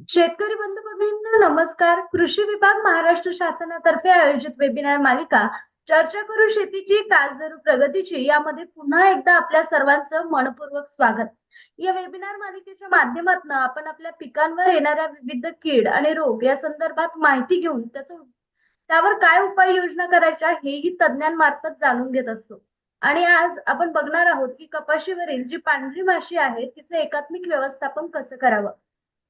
शेतकरी बंधू भगिनींना नमस्कार. कृषी विभाग महाराष्ट्र शासनातर्फे आयोजित वेबिनार मालिका चर्चा करू शेतीची कास प्रगतीची यामध्ये पुन्हा एकदा आपल्या सर्वांचं मनपूर्वक स्वागत. या वेबिनार मालिकेच्या माध्यमातून आपण आपल्या पिकांवर येणाऱ्या विविध कीड आणि रोग या संदर्भात माहिती घेऊन त्याचं त्यावर काय उपाययोजना करायच्या हेही तज्ज्ञांमार्फत जाणून घेत असतो. आणि आज आपण बघणार आहोत की कपाशीवरील जी पांढरी माशी आहे तिचं एकात्मिक व्यवस्थापन कसं करावं?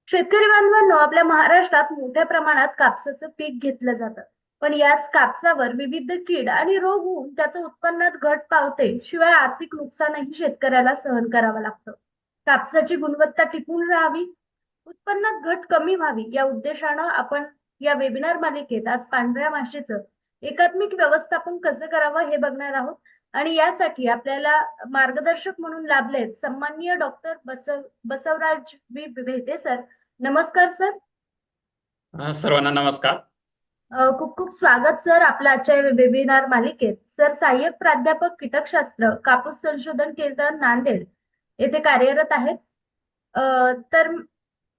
शेतकरी बांधवांनो आपल्या महाराष्ट्रात मोठ्या प्रमाणात कापसाचं पीक घेतलं जातं. पण याच कापसावर विविध कीड आणि रोग होऊन त्याचं उत्पन्नात घट पावते शिवाय आर्थिक नुकसानही शेतकऱ्याला सहन करावं लागतं. कापसाची गुणवत्ता टिकून राहावी उत्पन्नात घट कमी व्हावी या उद्देशानं आपण या वेबिनार मालिकेत आज पांढऱ्या माशेचं एकात्मिक व्यवस्थापन कसं करावं हे बघणार आहोत. आणि यासाठी आपल्याला मार्गदर्शक म्हणून लाभलेत सन्माननीय डॉक्टर बसव बसवराज बी. भेटे सर. नमस्कार सर. सर्वांना नमस्कार. खूप खूप स्वागत सर आपल्या आजच्या वेबिनार मालिकेत. सर सहाय्यक प्राध्यापक कीटकशास्त्र कापूस संशोधन केंद्र नांदेड येथे कार्यरत आहेत. तर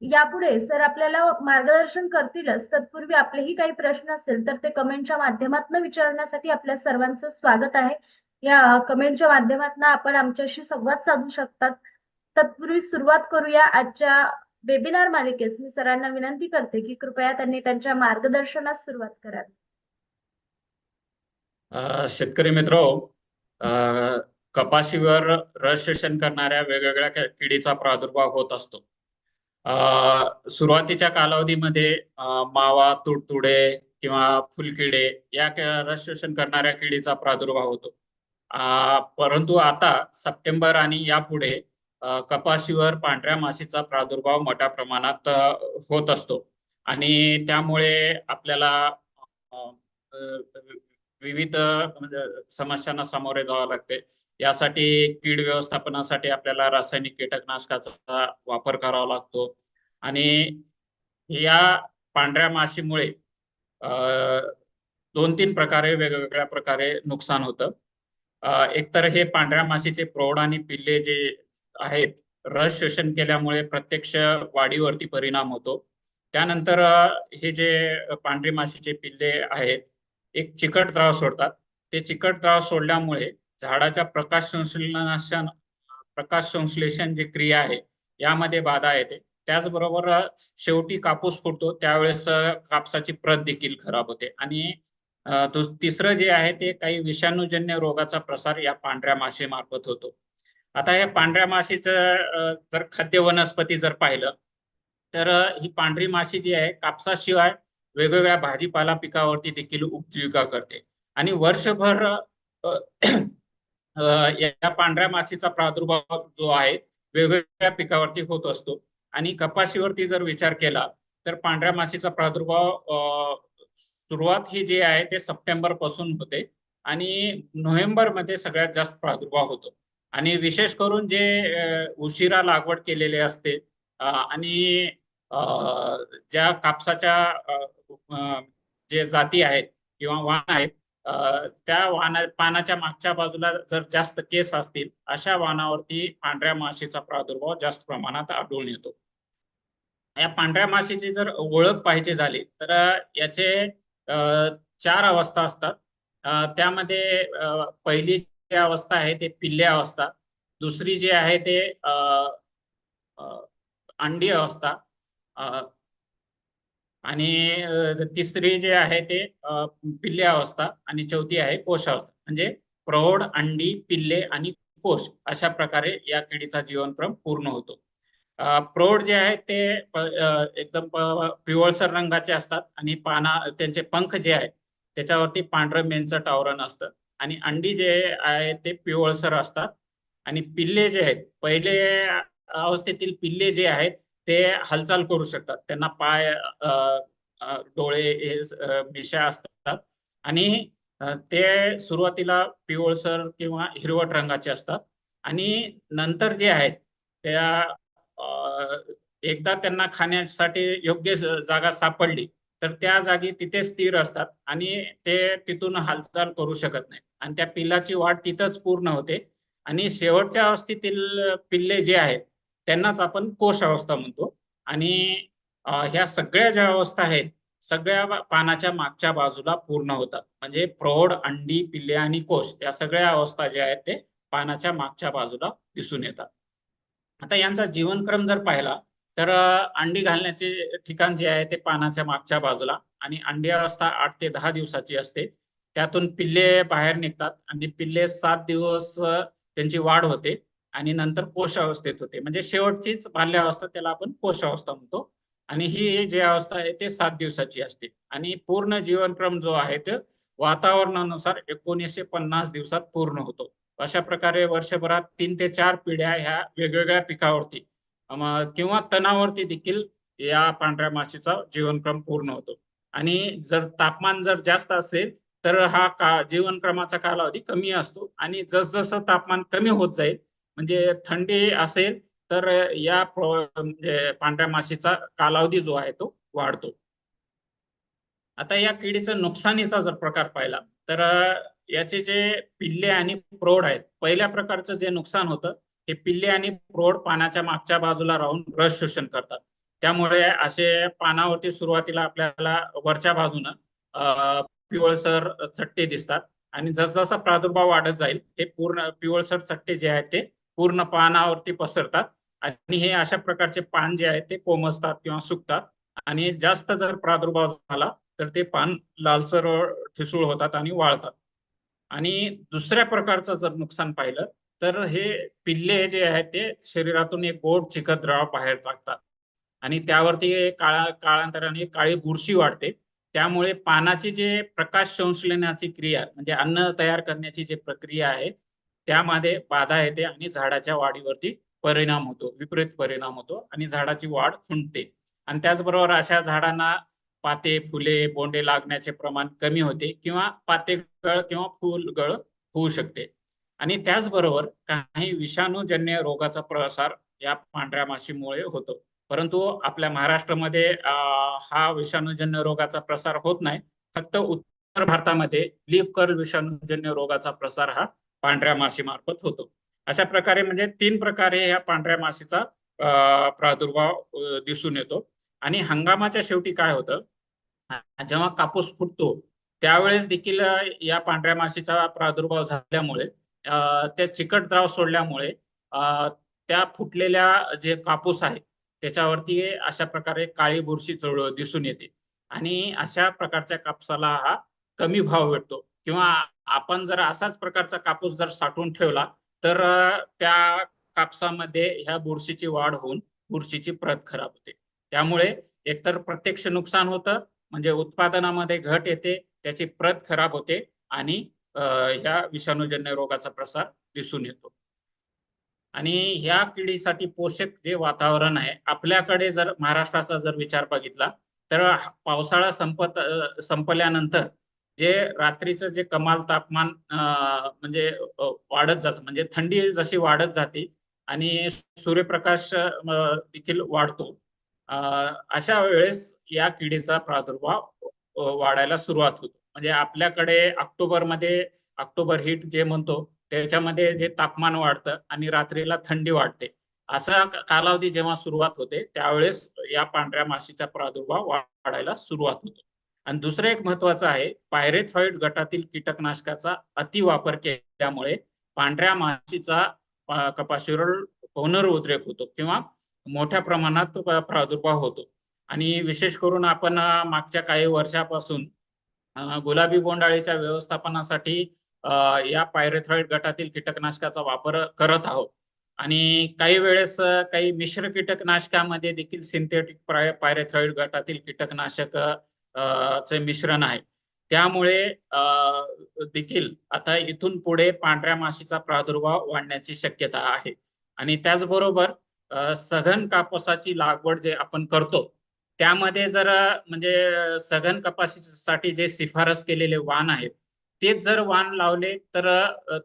यापुढे सर आपल्याला मार्गदर्शन करतीलच. तत्पूर्वी आपलेही काही प्रश्न असेल तर ते कमेंटच्या माध्यमातून विचारण्यासाठी आपल्या सर्वांचं स्वागत आहे. या कमेंटच्या माध्यमातून आपण आमच्याशी संवाद साधू शकतात. तत्पूर्वी सुरुवात करूया आजच्या वेबिनार मालिकेस मी सरांना विनंती करते की कृपया त्यांनी त्यांच्या मार्गदर्शनास सुरुवात करावी शेतकरी मित्र कपाशीवर रस शोषण करणाऱ्या वेगवेगळ्या किडीचा प्रादुर्भाव होत असतो. अ, सुरुवातीच्या कालावधीमध्ये मावा तुडतुडे किंवा फुलकिडे या रस शोषण करणाऱ्या किडीचा प्रादुर्भाव होतो. परंतु आता सप्टेंबर आणि यापुढे कपाशीवर पांढऱ्या माशीचा प्रादुर्भाव मोठ्या प्रमाणात होत असतो. आणि त्यामुळे आपल्याला विविध म्हणजे समस्यांना सामोरे जावं लागते. यासाठी कीड व्यवस्थापनासाठी आपल्याला रासायनिक कीटकनाशकाचा वापर करावा लागतो. आणि या पांढऱ्या माशीमुळे दोन तीन प्रकारे वेगवेगळ्या प्रकारे नुकसान होतं. एकतर हे पांढऱ्या माशीचे प्रौढ आणि पिल्ले जे आहेत रस शोषण केल्यामुळे प्रत्यक्ष वाढीवरती परिणाम होतो. त्यानंतर हे जे पांढरी माशीचे पिल्ले आहेत एक चिकट द्राव सोडतात. ते चिकट द्राव सोडल्यामुळे झाडाच्या प्रकाश संश्लेषण प्रकाश संश्लेषण जी क्रिया आहे यामध्ये बाधा येते. त्याचबरोबर शेवटी कापूस फुटतो त्यावेळेस कापसाची प्रत देखील खराब होते. आणि तिसरं जे आहे ते काही विषाणूजन्य रोगाचा प्रसार या पांढऱ्या माशीमार्फत होतो. आता या पांढऱ्या माशीचं जर खाद्य वनस्पती जर पाहिलं तर ही पांढरी माशी जी आहे कापसाशिवाय वेगवेगळ्या भाजीपाला पिकावरती देखील उपजीविका करते. आणि वर्षभर या पांढऱ्या माशीचा प्रादुर्भाव जो आहे वेगवेगळ्या पिकावरती होत असतो. आणि कपाशीवरती जर विचार केला तर पांढऱ्या माशीचा प्रादुर्भाव अ, सुरुवात ही जी आहे ते सप्टेंबरपासून होते आणि नोव्हेंबरमध्ये सगळ्यात जास्त प्रादुर्भाव होतो. आणि विशेष करून जे उशिरा लागवड केलेले असते आणि अ, ज्या कापसाच्या जे जाती आहेत किंवा वाहन आहेत त्या वाहना पानाच्या मागच्या बाजूला जर जास्त केस असतील अशा वाहनावरती पांढऱ्या माशीचा प्रादुर्भाव जास्त प्रमाणात आढळून येतो. या पांढऱ्या माशीची जर ओळख पाहिजे झाली तर याचे चार अवस्था असतात. त्यामध्ये पहिली जी अवस्था आहे ते पिल्ले अवस्था. दुसरी जी आहे ते अंडी अवस्था. आणि तिसरी जे आहे ते पिल्ल्या पिल्ले अवस्था. आणि चौथी आहे कोश अवस्था. म्हणजे प्रौढ अंडी पिल्ले आणि कोश अशा प्रकारे या किडीचा जीवनक्रम पूर्ण होतो. प्रौढ जे आहेत ते एकदम पिवळसर रंगाचे असतात आणि पाना त्यांचे पंख जे आहेत त्याच्यावरती पांढरं मेनचं आवरण असतं आणि अंडी जे आहे ते पिवळसर असतात. आणि पिल्ले जे आहेत पहिले अवस्थेतील पिल्ले जे आहेत ते हालचाल करू शकतात. त्यांना पाय डोळे हे मिशा असतात. आणि ते सुरुवातीला पिवळसर किंवा हिरवट रंगाचे असतात. आणि नंतर जे आहेत त्या एकदा त्यांना खाण्यासाठी योग्य जागा सापडली तर त्या जागी तिथे स्थिर असतात आणि ते तिथून हालचाल करू शकत नाही आणि त्या पिल्लाची वाढ तिथंच पूर्ण होते. आणि शेवटच्या अवस्थेतील पिल्ले जे आहेत त्यांनाच आपण कोश अवस्था म्हणतो. आणि ह्या सगळ्या ज्या अवस्था आहेत सगळ्या पानाच्या मागच्या बाजूला पूर्ण होतात. म्हणजे प्रौढ अंडी पिल्ले आणि कोश या सगळ्या अवस्था ज्या आहेत ते पानाच्या मागच्या बाजूला दिसून येतात. आता यांचा जीवनक्रम जर पाहिला तर अंडी घालण्याचे ठिकाण जे आहे ते पानाच्या मागच्या बाजूला आणि अंडी अवस्था आठ ते दहा दिवसाची असते. त्यातून पिल्ले बाहेर निघतात आणि पिल्ले सात दिवस त्यांची वाढ होते आणि नंतर कोशावस्थेत होते. म्हणजे शेवटचीच बाल्यावस्था त्याला आपण कोशावस्था म्हणतो आणि ही जी अवस्था आहे ते सात दिवसाची असते. आणि पूर्ण जीवनक्रम जो आहे तो वातावरणानुसार एकोणीसशे पन्नास दिवसात पूर्ण होतो. अशा प्रकारे वर्षभरात तीन ते चार पिढ्या ह्या वेगवेगळ्या पिकावरती किंवा तणावरती देखील या पांढऱ्या माशीचा जीवनक्रम पूर्ण होतो. आणि जर तापमान जर जास्त असेल तर हा का जीवनक्रमाचा कालावधी कमी असतो. आणि जसजसं तापमान कमी होत जाईल म्हणजे थंडी असेल तर या म्हणजे पांढऱ्या माशीचा कालावधी जो आहे तो वाढतो. आता या किडीचं नुकसानीचा जर प्रकार पाहिला तर याचे जे पिल्ले आणि प्रौढ आहेत पहिल्या प्रकारचं जे नुकसान होतं हे पिल्ले आणि प्रौढ पानाच्या मागच्या बाजूला राहून रस शोषण करतात. त्यामुळे असे पानावरती सुरुवातीला आपल्याला वरच्या बाजूनं पिवळसर चट्टे दिसतात. आणि जसजसा प्रादुर्भाव वाढत जाईल हे पूर्ण पिवळसर चट्टे जे आहेत ते पूर्ण पानावरती पसरतात. आणि हे अशा प्रकारचे पान जे आहेत ते कोमसतात किंवा सुकतात. आणि जास्त जर प्रादुर्भाव झाला तर ते पान लालसर ठिसूळ होतात आणि वाळतात. आणि दुसऱ्या प्रकारचं जर नुकसान पाहिलं तर हे पिल्ले जे आहेत ते शरीरातून एक गोड चिकट द्रव बाहेर टाकतात. आणि त्यावरती काळा काळांतराने काळी बुरशी वाढते. त्यामुळे पानाची जे प्रकाश संश्लेषणाची क्रिया म्हणजे अन्न तयार करण्याची जी प्रक्रिया आहे त्यामध्ये बाधा येते आणि झाडाच्या वाढीवरती परिणाम होतो विपरीत परिणाम होतो आणि झाडाची वाढ खुंटते. आणि त्याचबरोबर अशा झाडांना पाते फुले बोंडे लागण्याचे प्रमाण कमी होते किंवा पाते गळ किंवा फुल गळ होऊ शकते. आणि त्याचबरोबर काही विषाणूजन्य रोगाचा प्रसार या पांढऱ्या माशीमुळे होतो. परंतु आपल्या महाराष्ट्रामध्ये हा विषाणूजन्य रोगाचा प्रसार होत नाही. फक्त उत्तर भारतामध्ये लीफ कर्ल विषाणूजन्य रोगाचा प्रसार हा पांढऱ्या माशीमार्फत होतो. अशा प्रकारे म्हणजे तीन प्रकारे या पांढऱ्या माशीचा प्रादुर्भाव दिसून येतो. आणि हंगामाच्या शेवटी काय होतं? जेव्हा कापूस फुटतो त्यावेळेस देखील या पांढऱ्या माशीचा प्रादुर्भाव झाल्यामुळे ते त्या चिकट द्राव सोडल्यामुळे त्या फुटलेल्या जे कापूस आहे त्याच्यावरती अशा प्रकारे काळी बुरशी चढ दिसून येते. आणि अशा प्रकारच्या कापसाला हा कमी भाव भेटतो. किंवा आपण जर असाच प्रकारचा कापूस जर साठवून ठेवला तर त्या कापसामध्ये ह्या बुरशीची वाढ होऊन बुरशीची प्रत खराब होते. त्यामुळे एकतर प्रत्यक्ष नुकसान होतं म्हणजे उत्पादनामध्ये घट येते त्याची प्रत खराब होते आणि ह्या विषाणूजन्य रोगाचा प्रसार दिसून येतो. आणि ह्या किडीसाठी पोषक जे वातावरण आहे आपल्याकडे जर महाराष्ट्राचा जर विचार बघितला तर पावसाळा संपत संपल्यानंतर जे रात्रीचं जे कमाल तापमान म्हणजे वाढत जातं म्हणजे थंडी जशी वाढत जाते आणि सूर्यप्रकाश देखील वाढतो अशा वेळेस या किडीचा प्रादुर्भाव वाढायला सुरुवात होतो. म्हणजे आपल्याकडे ऑक्टोबरमध्ये ऑक्टोबर हिट जे म्हणतो त्याच्यामध्ये जे तापमान वाढतं आणि रात्रीला थंडी वाढते. असा कालावधी जेव्हा सुरुवात होते त्यावेळेस या पांढऱ्या माशीचा प्रादुर्भाव वाढायला सुरुवात होतो. आणि दुसरं एक महत्वाचं आहे पायरेथॉइड गटातील कीटकनाशकाचा अतिवापर केल्यामुळे पांढऱ्या माशीचा कपाशीवर पुनरुद्रेक होतो किंवा मोठ्या प्रमाणात प्रादुर्भाव होतो. आणि विशेष करून आपण मागच्या काही वर्षापासून गुलाबी बोंडाळीच्या व्यवस्थापनासाठी या पायरेथ्रॉइड गटातील कीटकनाशकाचा वापर करत आहोत. आणि काही वेळेस काही मिश्र कीटकनाशकामध्ये देखील सिंथेटिक पायरेथ्रॉइड गटातील कीटकनाशक चे मिश्रण आहे. त्यामुळे अ, देखील आता इथून पुढे पांढऱ्या माशीचा प्रादुर्भाव वाढण्याची शक्यता आहे. आणि त्याचबरोबर सघन कापसाची लागवड जे आपण करतो त्यामध्ये जर म्हणजे सघन कपाशीसाठी जे शिफारस केलेले वाण आहेत तेच जर वाण लावले तर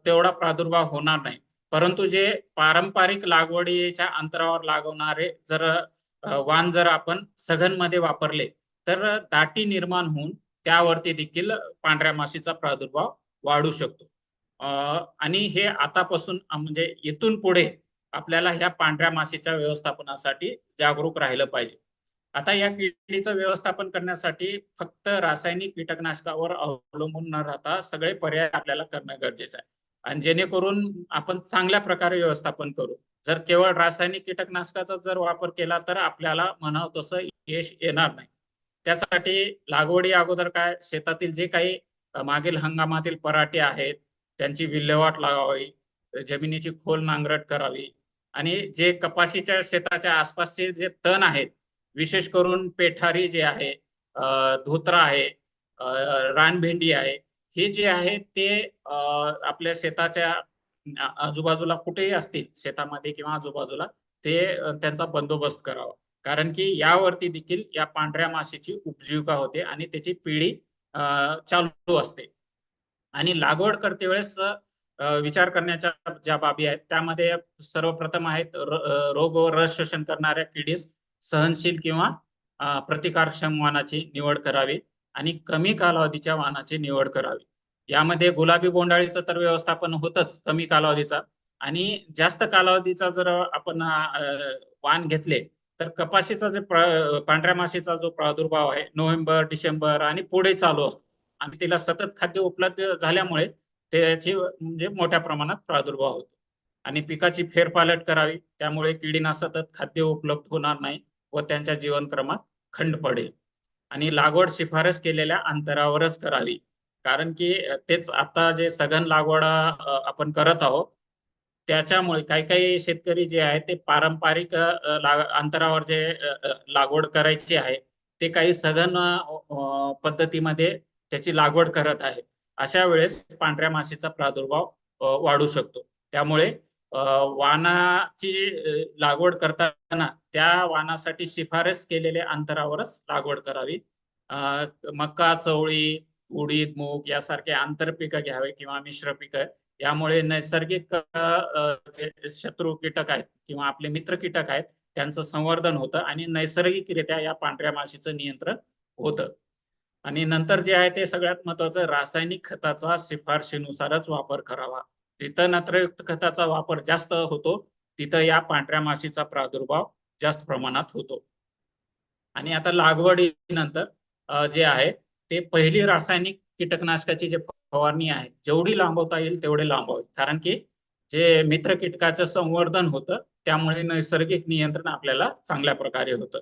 तेवढा प्रादुर्भाव होणार नाही. परंतु जे पारंपरिक लागवडीच्या अंतरावर लागवणारे जर वाण जर आपण सघनमध्ये वापरले तर दाटी निर्माण होऊन त्यावरती देखील पांढऱ्या माशीचा प्रादुर्भाव वाढू शकतो. आणि हे आतापासून म्हणजे इथून पुढे आपल्याला ह्या पांढऱ्या माशीच्या व्यवस्थापनासाठी जागरूक राहिलं पाहिजे. आता या किडीचं व्यवस्थापन करण्यासाठी फक्त रासायनिक कीटकनाशकावर अवलंबून न राहता सगळे पर्याय आपल्याला करणं गरजेचं आहे. आणि जेणेकरून आपण चांगल्या प्रकारे व्यवस्थापन करू. जर केवळ रासायनिक कीटकनाशकाचा जर वापर केला तर आपल्याला म्हणावं तसं यश येणार नाही. त्यासाठी लागवडी अगोदर काय शेतातील जे काही मागील हंगामातील पराठे आहेत त्यांची विल्हेवाट लावावी जमिनीची खोल नांगरट करावी आणि जे कपाशीच्या शेताच्या आसपासचे जे तण आहेत विशेष करून पेठारी जे आहे धोत्रा आहे रानभेंडी आहे हे जे आहे ते आपल्या शेताच्या आजूबाजूला कुठेही असतील शेतामध्ये किंवा आजूबाजूला ते त्यांचा बंदोबस्त करावा. कारण की यावरती देखील या पांढऱ्या माशीची उपजीविका होते आणि त्याची पिढी चालू असते. आणि लागवड करते वेळेस विचार करण्याच्या ज्या बाबी आहेत त्यामध्ये सर्वप्रथम आहेत रोग व रस शोषण करणाऱ्या किडीस सहनशील किंवा प्रतिकारक्षम वाहनाची निवड करावी आणि कमी कालावधीच्या वाहनाची निवड करावी. यामध्ये गुलाबी बोंडाळीचं तर व्यवस्थापन होतच कमी कालावधीचा आणि जास्त कालावधीचा जर आपण वाहन घेतले तर कपाशीचा जे पांढऱ्या माशीचा जो प्रादुर्भाव आहे नोव्हेंबर डिसेंबर आणि पुढे चालू असतो. आणि तिला सतत खाद्य उपलब्ध झाल्यामुळे त्याची म्हणजे मोठ्या प्रमाणात प्रादुर्भाव होतो. आणि पिकाची फेरपालट करावी त्यामुळे किडींना सतत खाद्य उपलब्ध होणार नाही व त्यांच्या जीवनक्रमात खंड पडेल. आणि लागवड शिफारस केलेल्या अंतरावरच करावी. कारण की तेच आता जे सघन लागवड आपण करत आहोत त्याच्यामुळे काही काही शेतकरी जे आहे ते पारंपरिक अंतरावर जे लागवड करायची आहे ते काही सघन पद्धतीमध्ये त्याची लागवड करत आहे अशा वेळेस पांढऱ्या माशीचा प्रादुर्भाव वाढू शकतो. त्यामुळे वानाची वाणाची लागवड करताना त्या वाणासाठी शिफारस केलेल्या अंतरावरच लागवड करावी. मका चवळी उडीद मूग यासारखे आंतरपिकं घ्यावे किंवा मिश्र पिकं. यामुळे नैसर्गिक शत्रू कीटक आहेत किंवा आपले मित्र कीटक आहेत त्यांचं संवर्धन होतं आणि नैसर्गिकरित्या या पांढऱ्या माशीचं नियंत्रण होतं. आणि नंतर जे आहे ते सगळ्यात महत्वाचं रासायनिक खताचा शिफारशीनुसारच वापर करावा. जिथं नत्रयुक्त खताचा वापर जास्त होतो तिथं या पांढऱ्या माशीचा प्रादुर्भाव जास्त प्रमाणात होतो. आणि आता लागवडीनंतर जे आहे ते पहिली रासायनिक कीटकनाशकाची जे फवारणी आहे जेवढी लांबवता येईल तेवढे लांबवावी. कारण की जे मित्र कीटकाचं संवर्धन होतं त्यामुळे नैसर्गिक नियंत्रण आपल्याला चांगल्या प्रकारे होतं.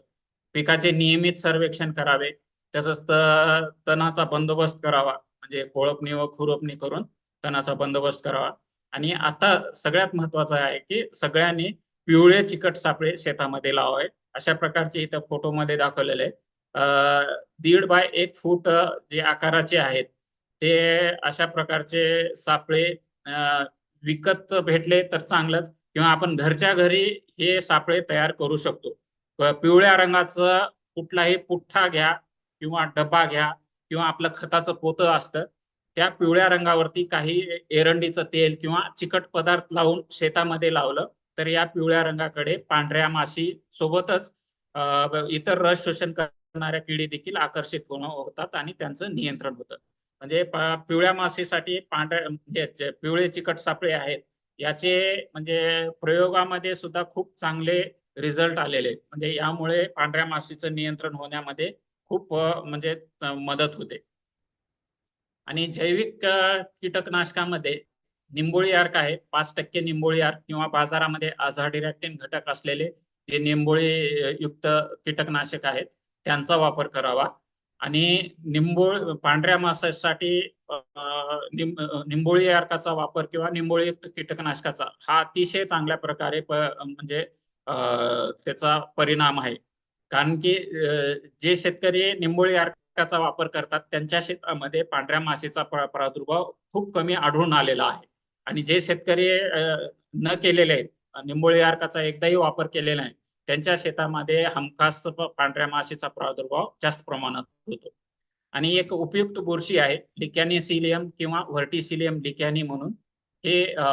पिकाचे नियमित सर्वेक्षण करावे तसंच त- तणाचा बंदोबस्त करावा. म्हणजे कोळपणी व खुरपणी करून तणाचा बंदोबस्त करावा. आणि आता सगळ्यात महत्वाचं आहे की सगळ्यांनी पिवळे चिकट सापळे शेतामध्ये लावावे. अशा प्रकारचे इथं फोटोमध्ये दाखवलेले आहे दीड बाय एक फूट जे आकाराचे आहेत ते अशा प्रकारचे सापळे विकत भेटले तर चांगलंच. किंवा आपण घरच्या घरी हे सापळे तयार करू शकतो. पिवळ्या रंगाचं कुठलाही पुठ्ठा घ्या किंवा डबा घ्या किंवा आपलं खताचं पोतं असतं त्या पिवळ्या रंगावरती काही एरंडीचं तेल किंवा चिकट पदार्थ लावून शेतामध्ये लावलं तर या पिवळ्या रंगाकडे पांढऱ्या माशी सोबतच इतर रस शोषण करणाऱ्या किडी देखील आकर्षित होणं होतात आणि त्यांचं नियंत्रण होतं म्हणजे पिवळ्या माशीसाठी पांढऱ्या पिवळे चिकट सापळे आहेत याचे म्हणजे प्रयोगामध्ये सुद्धा खूप चांगले रिझल्ट आलेले आहेत. म्हणजे यामुळे पांढऱ्या माशीचं नियंत्रण होण्यामध्ये खूप म्हणजे मदत होते. आणि जैविक कीटकनाशकामध्ये निंबोळी अर्क आहे. पाच टक्के निंबोळी अर्क किंवा बाजारामध्ये आझाडिरॅक्टिन घटक असलेले जे निंबोळी युक्त कीटकनाशक आहेत त्यांचा वापर करावा. आणि निंबोळ पांढऱ्या माशासाठी निंबोळी अर्काचा वापर किंवा निंबोळीयुक्त कीटकनाशकाचा हा अतिशय चांगल्या प्रकारे प- म्हणजे त्याचा परिणाम आहे. कारण की जे शेतकरी निंबोळी अर्काचा वापर करतात त्यांच्या शेतामध्ये पांढऱ्या माशीचा प्रादुर्भाव खूप कमी आढळून आलेला आहे. आणि जे शेतकरी न केलेले आहेत निंबोळी अर्काचा एकदाही वापर केलेला नाही त्यांच्या शेतामध्ये हमखास पांढऱ्या माशीचा प्रादुर्भाव जास्त प्रमाणात होतो. आणि एक उपयुक्त बुरशी आहे लिकॅनिसिलियम किंवा व्हर्टिसिलियम लिकॅनी म्हणून. हे अ,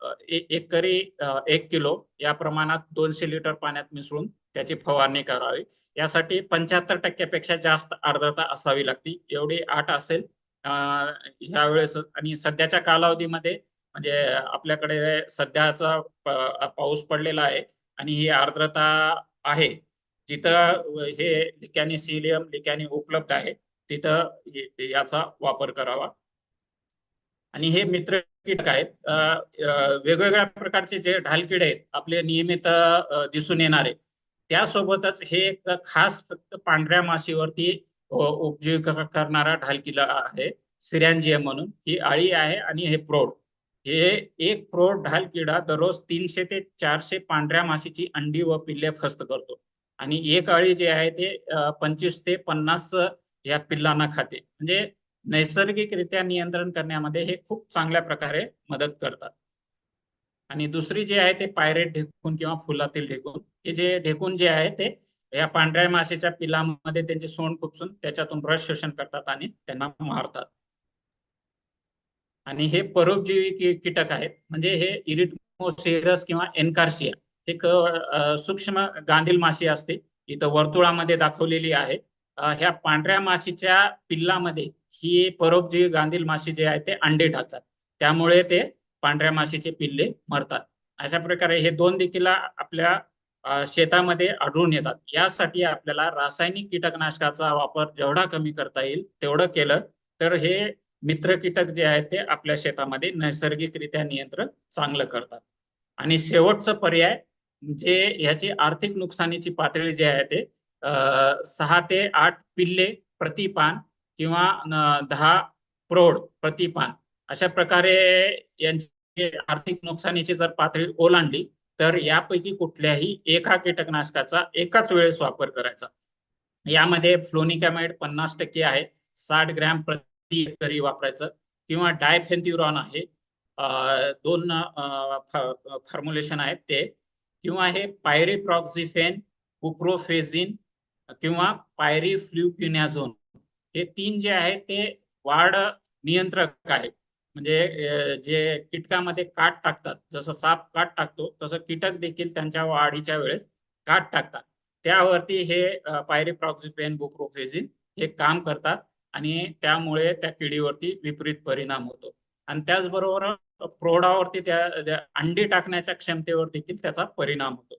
करी एकरी एक किलो या प्रमाणात दोनशे लिटर पाण्यात मिसळून त्याची फवारणी करावी. यासाठी पंच्याहत्तर टक्क्यापेक्षा जास्त आर्द्रता असावी लागते. एवढी आठ असेल ह्या वेळेस आणि सध्याच्या कालावधीमध्ये म्हणजे आपल्याकडे सध्याचा पाऊस पडलेला आहे आणि ही आर्द्रता आहे. जिथं हे लिकॅनी सिलियम लिकॅनी उपलब्ध आहे तिथं याचा वापर करावा. आणि हे मित्र कीटक आहेत. वेगवेगळ्या प्रकारचे जे ढालकिडे आहेत आपले नियमित दिसून येणारे. त्यासोबतच हे एक खास फक्त पांढऱ्या माशीवरती उपजीविका करणारा ढालकिडा आहे. सिरॅन्जियम म्हणून. ही अळी आहे आणि हे प्रौढ. हे एक प्रौढ ढालकिडा दररोज तीनशे ते चारशे पांढऱ्या माशीची अंडी व पिल्ले फस्त करतो. आणि एक अळी जे आहे ते पंचवीस ते पन्नास या पिल्लांना खाते. म्हणजे नैसर्गिकरित्या नियंत्रण करण्यामध्ये हे खूप चांगल्या प्रकारे मदत करतात. आणि दुसरी जी आहे ते पायरेट ढेकून किंवा फुलातील ढेकून. हे जे ढेकून जे आहे ते या पांढऱ्या माशीच्या पिलामध्ये त्यांचे सोंड खुपसून त्याच्यातून रस शोषण करतात आणि त्यांना मारतात. आणि हे परोपजीवी कीटक आहेत. म्हणजे हे इरिटमोसेरस किंवा एन्कार्सिया. एक सूक्ष्म गांधील माशी असते. इथं वर्तुळामध्ये दाखवलेली आहे. ह्या पांढऱ्या माशीच्या पिल्लामध्ये ही परोपजीवी गांधील माशी जे आहे ते अंडे टाकतात. त्यामुळे ते पांढऱ्या माशीचे पिल्ले मरतात. अशा प्रकारे हे दोन देखील आपल्या शेतामध्ये आढळून येतात. यासाठी आपल्याला रासायनिक कीटकनाशकाचा वापर जेवढा कमी करता येईल तेवढं केलं तर हे मित्र कीटक जे आहेत ते आपल्या शेतामध्ये नैसर्गिकरित्या नियंत्रण चांगलं करतात. आणि शेवटचं पर्याय जे ह्याची आर्थिक नुकसानीची पातळी जी आहे ते सहा ते आठ पिल्ले प्रतिपान किंवा दहा प्रौढ प्रतिपान अशा प्रकारे यांची आर्थिक नुकसानीची जर पातळी ओलांडली तर यापैकी कुठल्याही एका कीटकनाशकाचा एकाच वेळेस वापर करायचा. यामध्ये फ्लोनिकॅमाइड पन्नास टक्के आहे साठ ग्रॅम प्रति एकरी वापरायचं किंवा डायफेन्थ्युरॉन आहे दोन फॉर्म्युलेशन आहेत ते किंवा हे पायरीप्रॉक्झिफेन बुप्रोफेझिन किंवा पायरी फ्ल्युक्युनॅझोन हे तीन जे आहे ते वाढ नियंत्रक आहेत. म्हणजे जे कीटकामध्ये काट टाकतात जसं साप काट टाकतो तसं कीटक देखील त्यांच्या वाढीच्या वेळेस काट टाकतात. त्यावरती हे पायरीप्रॉक्झिपेन बुप्रोफेझिन हे काम करतात आणि त्यामुळे त्या किडीवरती विपरीत परिणाम होतो. आणि त्याचबरोबर प्रौढावरती त्या अंडी टाकण्याच्या क्षमतेवर देखील त्याचा परिणाम होतो.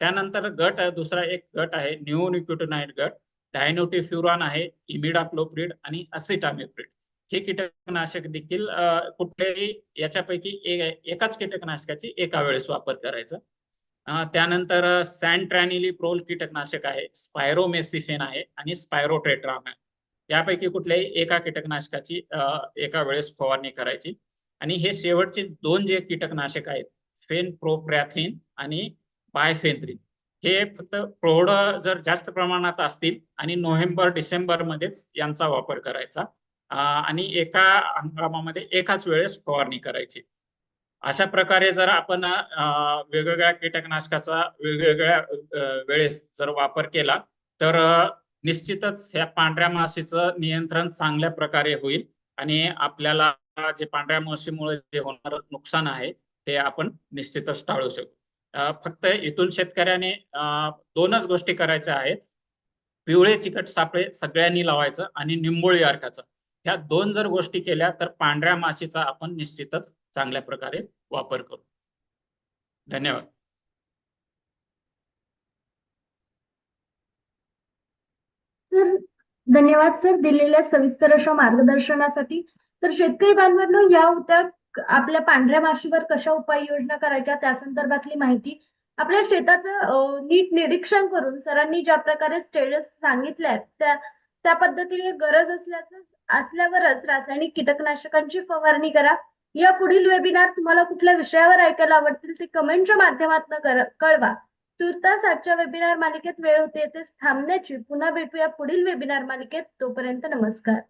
त्यानंतर गट दुसरा एक गट आहे न्यूनिक्युटोनाइट गट. डायनोटिफ्युरॉन आहे इमिडाक्लोप्रिड आणि असिटामिप्रिड. हे कीटकनाशक देखील कुठल्याही याच्यापैकी एकाच कीटकनाशकाची एका वेळेस वापर करायचा. त्यानंतर सॅन्ट्रॅनिली प्रोल कीटकनाशक आहे स्पायरोमेसिफेन आहे आणि स्पायरोट्रेट्राम आहे यापैकी कुठल्याही एका कीटकनाशकाची एका वेळेस फवारणी करायची. आणि हे शेवटचे दोन जे कीटकनाशक आहेत फेन प्रोप्रॅथ्रिन आणि बायफेन्थ्रिन हे फक्त प्रौढ जर जास्त प्रमाणात असतील आणि नोव्हेंबर डिसेंबर मध्येच यांचा वापर करायचा. आणि एका हंगामामध्ये एकाच वेळेस फवारणी करायची. अशा प्रकारे जर आपण वेगवेगळ्या कीटकनाशकाचा वेगवेगळ्या वेळेस जर वापर केला तर निश्चितच ह्या पांढऱ्या माशीचं नियंत्रण चांगल्या प्रकारे होईल आणि आपल्याला जे पांढऱ्या माशीमुळे जे होणार नुकसान आहे ते आपण निश्चितच टाळू शकू. फक्त इथून शेतकऱ्याने दोनच गोष्टी करायच्या आहेत. पिवळे चिकट सापळे सगळ्यांनी लावायचं आणि निंबोळी अर्काचं. ह्या दोन जर गोष्टी केल्या तर पांढऱ्या माशीचा आपण निश्चितच चांगल्या प्रकारे वापर करू. धन्यवाद. सर धन्यवाद सर दिलेल्या सविस्तर अशा मार्गदर्शनासाठी. तर शेतकरी बांधवांनो या होत्या आपल्या पांढऱ्या माशीवर कशा उपाययोजना करायच्या त्या संदर्भातली माहिती आपल्या शेताचं नीट निरीक्षण करून सरांनी ज्या प्रकारे स्टेटस सांगितल्या त्या त्या पद्धतीने गरज असल्याचं असल्यावरच रासायनिक कीटकनाशकांची फवारणी करा. या पुढील वेबिनार तुम्हाला कुठल्या विषयावर ऐकायला आवडतील ते कमेंटच्या माध्यमातून कळवा. तुर्तास आजच्या वेबिनार मालिकेत वेळ होते येथेच थांबण्याची पुन्हा भेटूया पुढील वेबिनार मालिकेत. तोपर्यंत नमस्कार.